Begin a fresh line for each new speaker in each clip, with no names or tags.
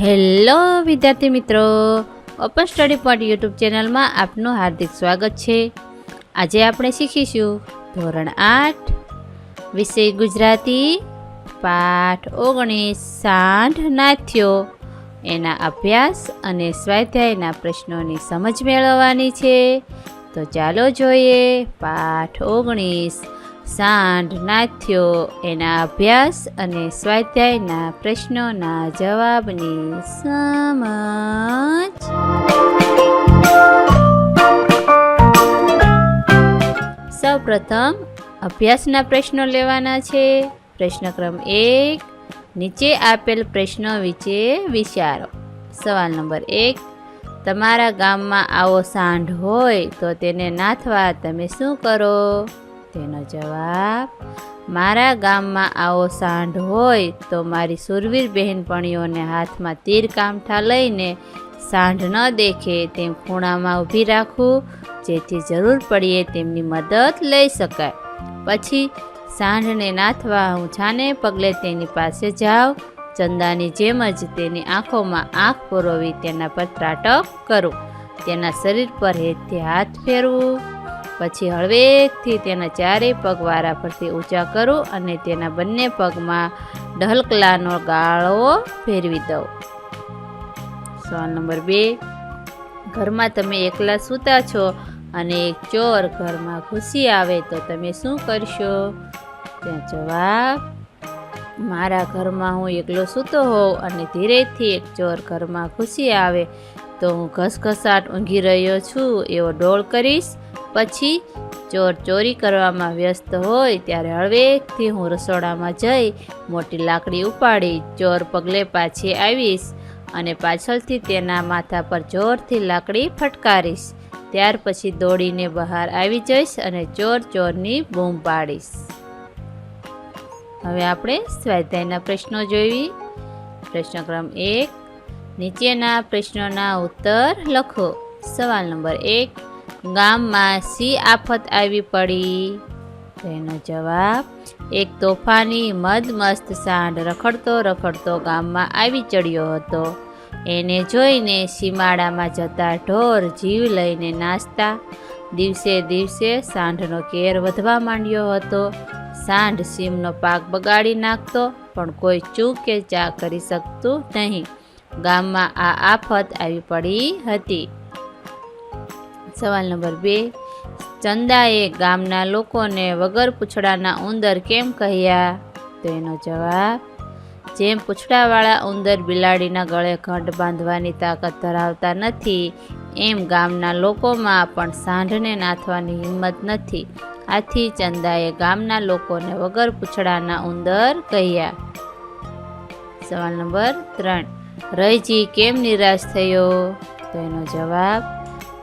Hello, વિદ્યાર્થી મિત્રો. Open study point YouTube ચેનલમાં આપનું હાર્દિક સ્વાગત છે. આજે આપણે શીખીશું ધોરણ આઠ, વિષય ગુજરાતી, પાઠ ઓગણીસ, સાંઠ નાથ્યો એના અભ્યાસ અને સ્વાધ્યાયના પ્રશ્નોની સમજ મેળવવાની છે. તો ચાલો જોઈએ પાઠ ઓગણીસ. સાંઢ નાથ્યો એના અભ્યાસ અને સ્વાધ્યાયના પ્રશ્નોના જવાબની સમજ. સૌપ્રથમ અભ્યાસના પ્રશ્નો લેવાના છે. પ્રશ્ન ક્રમ એક, નીચે આપેલ પ્રશ્નો વિશે વિચારો. સવાલ નંબર એક, તમારા ગામમાં આવો સાંઢ હોય તો તેને નાથવા તમે શું કરો? તેનો જવાબ, મારા ગામમાં આવો સાંઢ હોય તો મારી સુરવીર બહેનપણીઓને હાથમાં તીર કામઠા લઈને સાંઢ ન દેખે તેમ ખૂણામાં ઊભી રાખું, જેથી જરૂર પડીએ તેમની મદદ લઈ શકાય. પછી સાંઢને નાથવા હું છાને પગલે તેની પાસે જાઉં, ચંદાની જેમ જ તેની આંખોમાં આંખ પુરવી તેના પર ત્રાટક કરું. તેના શરીર પર હેતથી હાથ ફેરવું. પછી હળવેકથી તેના ચારેય પગ વારા પરથી ઊંચા કરું અને તેના બંને પગમાં ઢલકલાનો ગાળો ફેરવી દઉં સવાલ નંબર બે. ઘરમાં તમે એકલા સૂતા છો અને એક ચોર ઘરમાં ઘૂસી આવે તો તમે શું કરશો? ત્યાં જવાબ, મારા ઘરમાં હું એકલો સૂતો હોઉં અને ધીરેથી એક ચોર ઘરમાં ઘૂસી આવે તો હું ઘસઘસાટ ઊંઘી રહ્યો છું. એવો ડોળ કરીશ પછી ચોર ચોરી કરવામાં વ્યસ્ત હોય ત્યારે હળવેકથી હું રસોડામાં જઈ મોટી લાકડી ઉપાડી ચોર પગલે પાછી આવીશ અને પાછળથી તેના માથા પર જોરથી લાકડી ફટકારીશ. ત્યાર પછી દોડીને બહાર આવી જઈશ અને ચોર ચોરની બૂમ પાડીશ. હવે આપણે સ્વાધ્યાયના પ્રશ્નો જોઈ પ્રશ્ન ક્રમ એક. નીચેના પ્રશ્નોના ઉત્તર લખો. સવાલ નંબર એક. ગામમાં સી આફત આવી પડી. તેનો જવાબ, એક તોફાની મદમસ્ત સાંઢ રખડતો રખડતો ગામમાં આવી ચડ્યો હતો. એને જોઈને સીમાડામાં જતા ઢોર જીવ લઈને નાચતા દિવસે દિવસે સાંઢનો કેર વધવા માંડ્યો હતો. સાંઢ સીમનો પાક બગાડી નાખતો, પણ કોઈ ચૂક કે ચા કરી શકતું નહીં. ગામમાં આ આફત આવી પડી હતી. સવાલ નંબર બે, ચંદાએ ગામના લોકોને વગર પૂછડાના ઉંદર કેમ કહ્યા? તો એનો જવાબ, જેમ પૂછડાવાળા ઉંદર બિલાડીના ગળે ઘંટ બાંધવાની તાકાત ધરાવતા નથી, એમ ગામના લોકોમાં પણ સાંઢને નાથવાની હિંમત નથી. આથી ચંદાએ ગામના લોકોને વગર પૂછડાના ઉંદર કહ્યા. સવાલ નંબર ત્રણ રયજી કેમ નિરાશ થયો? તો એનો જવાબ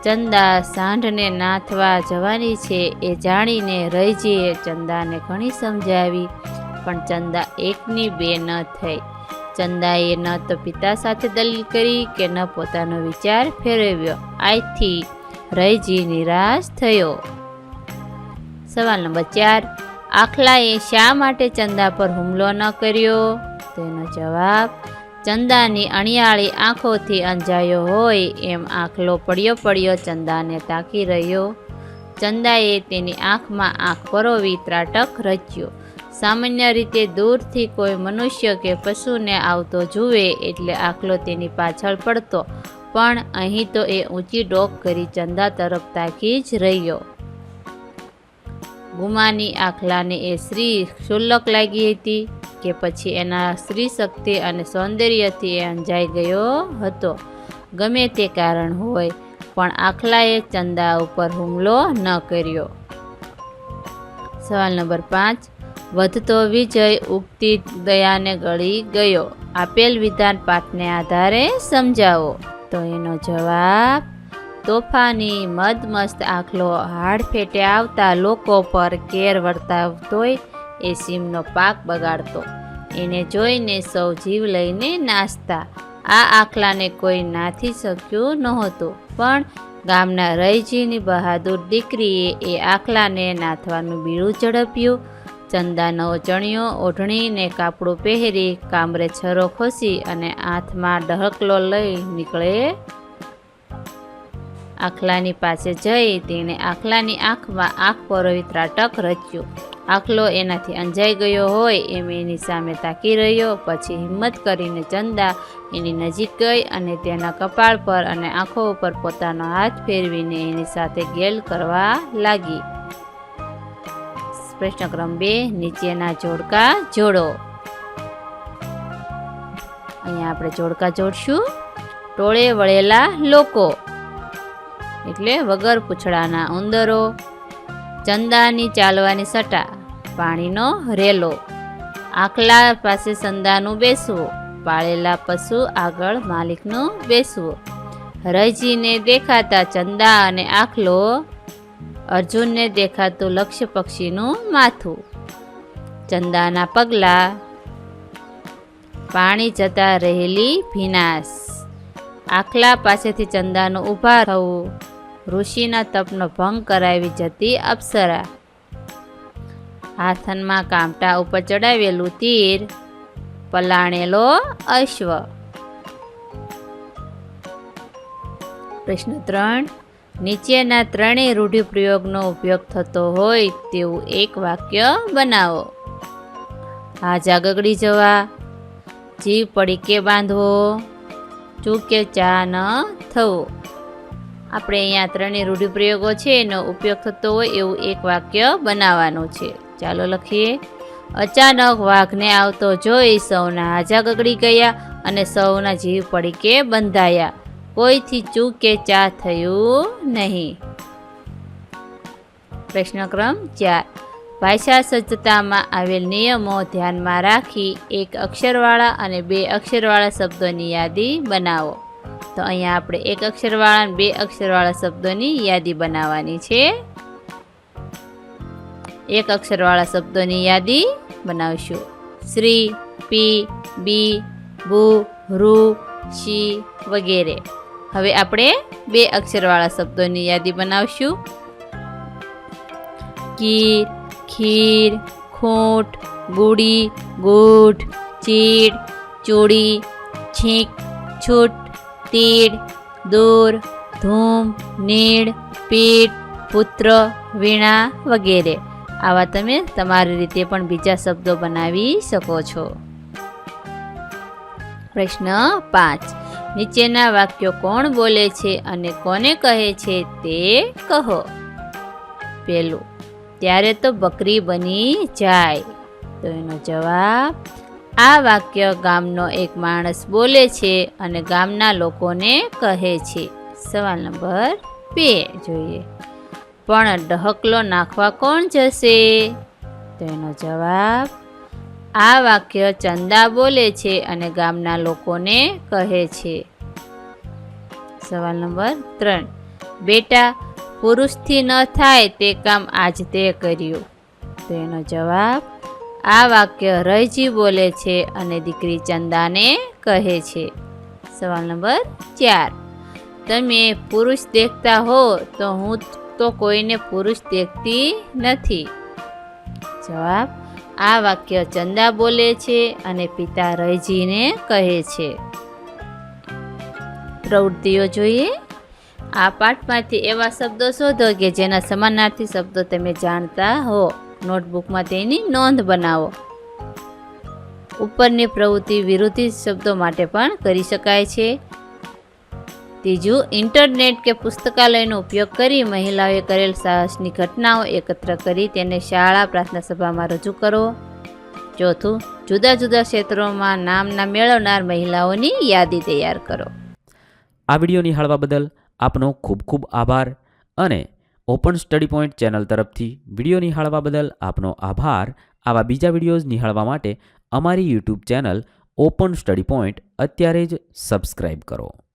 ચંદા સાંઢને નાથવા જવાની છે એ જાણીને રહીજીએ ચંદાને ઘણી સમજાવી. પણ ચંદા એકની બે ન થઈ. ચંદાએ ન તો પિતા સાથે દલીલ કરી કે ન પોતાનો વિચાર ફેરવ્યો. આથી રહીજી નિરાશ થયો. સવાલ નંબર ચાર. આખલાએ શા માટે ચંદા પર હુમલો ન કર્યો? તેનો જવાબ ચંદાની અણિયાળી આંખોથી અંજાયો હોય એમ આંખલો પડ્યો પડ્યો ચંદાને તાકી રહ્યો. ચંદાએ તેની આંખમાં આંખ પરોવી ત્રાટક રચ્યો. સામાન્ય રીતે દૂરથી કોઈ મનુષ્ય કે પશુને આવતો જુએ એટલે આંખલો તેની પાછળ પડતો. પણ અહીં તો એ ઊંચી ડોક કરી ચંદા તરફ તાકી જ રહ્યો. ગુમાની આખલાને એ સ્ત્રી ક્ષુલ્લક લાગી હતી. કે પછી એના સ્ત્રી શક્તિ અને સૌંદર્યથી એ અંજાઈ ગયો હતો. ગમે તે કારણ હોય, પણ આખલાએ ચંદા ઉપર હુમલો ન કર્યો. સવાલ નંબર પાંચ. વધતો વિજય ઉગતી દયાને ગળી ગયો. આપેલ વિધાન પાઠને આધારે સમજાવો. તો એનો જવાબ, તોફાની મદમસ્ત આખલો હાડ ફેટે આવતા લોકો પર કેર વર્તાવતોય એ સીમનો પાક બગાડતો. એને જોઈને સૌ જીવ લઈને નાચતા આ આખલાને કોઈ નાથી શક્યું નહોતું. પણ ગામના રયજીની બહાદુર દીકરીએ એ આખલાને નાથવાનું બીડું ઝડપ્યું. ચંદા નવો ચણિયો ઓઢણીને કાપડું પહેરી કામરે છરો ખોસી અને હાથમાં ડહકલો લઈ નીકળે. આખલાની પાસે જઈ તેણે આખલાની આંખમાં આંખ પરોવી ત્રાટક રચ્યું. આખલો એનાથી અંજાઈ ગયો હોય, એમ એની સામે તાકી રહ્યો, પછી હિંમત કરીને ચંદા એની નજીક ગઈ અને તેના કપાળ પર અને આંખો ઉપર પોતાનો હાથ ફેરવીને એની સાથે ગેલ કરવા લાગી. પ્રશ્ન બે, નીચેના જોડકા જોડો. અહીંયા આપણે જોડકા જોડશું. ટોળે વળેલા લોકો. એટલે વગર પૂછડાના ઉંદરો. ચંદાની ચાલવાની સટા. પાણીનો રેલો. આખલા પાસે સંદાનું બેસવું, પાળેલા પશુ આગળ માલિકનું બેસવું. રજીને દેખાતા ચંદા અને આખલો અર્જુનને દેખાતું લક્ષ્ય પક્ષીનું માથું. ચંદાના પગલાં પાણી જતા રહેલી ભીનાશ. આખલા પાસેથી ચંદાનું ઊભા થવું, ઋષિના તપનો ભંગ કરાવી જતી અપ્સરા. હાથનમાં કામટા ઉપર ચડાવેલું તીર પલાણેલો અશ્વ. પ્રશ્ન ત્રણ. નીચેના ત્રણેય રૂઢિપ્રયોગનો ઉપયોગ થતો હોય તેવું એક વાક્ય બનાવો. હાજા ગગડી જવા. જીવ પડીકે બાંધવો. ચૂકે ચા ન થવો. આપણે અહીંયા ત્રણેય રૂઢિપ્રયોગો છે, એનો ઉપયોગ થતો હોય એવું એક વાક્ય બનાવવાનું છે. ચાલો લખીએ. અચાનક વાઘને આવતો જોઈ સૌના હાજા ગગડી ગયા અને સૌના જીવ પડીકે બંધાયા. કોઈથી ચૂકે ચા થયું નહીં. પ્રશ્ન ક્રમ ચાર. ભાષા સજ્જતામાં આવેલ નિયમો ધ્યાનમાં રાખી એક અક્ષરવાળા અને બે અક્ષરવાળા શબ્દોની યાદી બનાવો. તો અહીંયા આપણે એક અક્ષરવાળા અને બે અક્ષરવાળા શબ્દોની યાદી બનાવવાની છે. એક અક્ષરવાળા શબ્દોની યાદી બનાવશું. શ્રી, પી, બી બુ રુ શી વગેરે. હવે આપણે બે અક્ષરવાળા શબ્દોની યાદી બનાવશું. કીર ખીર, ખૂંટ, ગુડી, ગૂઢ, ચીડ, ચોડી, છીંક, છૂટ, તીડ, દૂર, ધૂમ, નીડ, પીઠ, પુત્ર, વીણા વગેરે. આવા તમે તમારી રીતે પણ બીજા શબ્દો બનાવી શકો છો. પ્રશ્ન પાંચ. નીચેના વાક્યો કોણ બોલે છે અને કોને કહે છે તે કહો. પેલું ત્યારે તો બકરી બની જાય. તો એનો જવાબ, આ વાક્ય ગામનો એક માણસ બોલે છે અને ગામના લોકોને કહે છે. સવાલ નંબર બે જોઈએ. પણ ડહકલો નાખવા કોણ જશે? તેનો જવાબ, આ વાક્ય ચંદા બોલે છે અને ગામના લોકોને કહે છે. સવાલ નંબર ત્રણ. બેટા, પુરુષથી ન થાય તે કામ આજ તે કર્યું. તેનો જવાબ, આ વાક્ય રયજી બોલે છે અને દીકરી ચંદાને કહે છે. સવાલ નંબર ચાર. તમે પુરુષ દેખતા હો તો હું તો કોઈને પુરુષ દેખતી નથી. જવાબ, આ વાક્ય ચંદા બોલે છે અને પિતા રયજીને કહે છે. પ્રવૃત્તિઓ જોઈએ. આ પાઠમાંથી એવા શબ્દો શોધો કે જેના સમાનાર્થી શબ્દો તમે જાણતા હો. નોટબુકમાં તેની નોંધ બનાવો. ઉપરની પ્રવૃત્તિ વિરોધી શબ્દો માટે પણ કરી શકાય છે. ત્રીજું, ઇન્ટરનેટ કે પુસ્તકાલયનો ઉપયોગ કરી મહિલાઓએ કરેલ સાહસની ઘટનાઓ એકત્ર કરી તેને શાળા પ્રાર્થના સભામાં રજૂ કરો. ચોથું, જુદા જુદા ક્ષેત્રોમાં નામના મેળવનાર મહિલાઓની યાદી તૈયાર કરો.
આ વીડિયો નિહાળવા બદલ આપનો ખૂબ ખૂબ આભાર અને ઓપન સ્ટડી પોઈન્ટ ચેનલ તરફથી વીડિયો નિહાળવા બદલ આપનો આભાર. આવા બીજા વિડીયોઝ નિહાળવા માટે અમારી YouTube channel open study point અત્યારે જ સબસ્ક્રાઈબ કરો.